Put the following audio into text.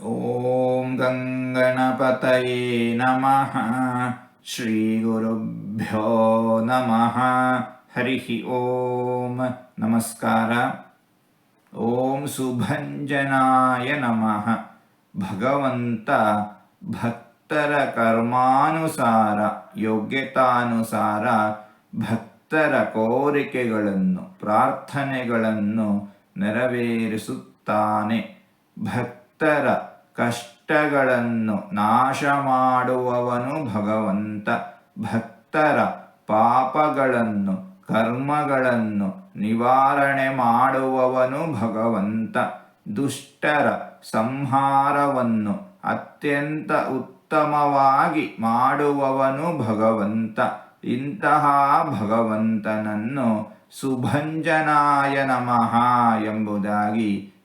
ॐ गङ्गणपतये नमः ಶ್ರೀಗುರುಭ್ಯೋ ನಮಃ ಹರಿ ಓಂ ನಮಸ್ಕಾರ ಓಂ ಸುಭಂಜನಾಯ ನಮಃ ಭಗವಂತ ಭಕ್ತರ ಕರ್ಮಾನುಸಾರ ಯೋಗ್ಯತಾನುಸಾರ ಭಕ್ತರ ಕೋರಿಕೆಗಳನ್ನು ಪ್ರಾರ್ಥನೆಗಳನ್ನು ನೆರವೇರಿಸುತ್ತಾನೆ ಭಕ್ತರ ಕಷ್ಟಗಳನ್ನು ನಾಶ ಮಾಡುವವನು ಭಗವಂತ. ಭಕ್ತರ ಪಾಪಗಳನ್ನು, ಕರ್ಮಗಳನ್ನು ನಿವಾರಣೆ ಮಾಡುವವನು ಭಗವಂತ. ದುಷ್ಟರ ಸಂಹಾರವನ್ನು ಅತ್ಯಂತ ಉತ್ತಮವಾಗಿ ಮಾಡುವವನು ಭಗವಂತ. ಇಂತಹ ಭಗವಂತನನ್ನು ಸುಭಂಜನಾಯ ನಮಃ ಎಂಬುದಾಗಿ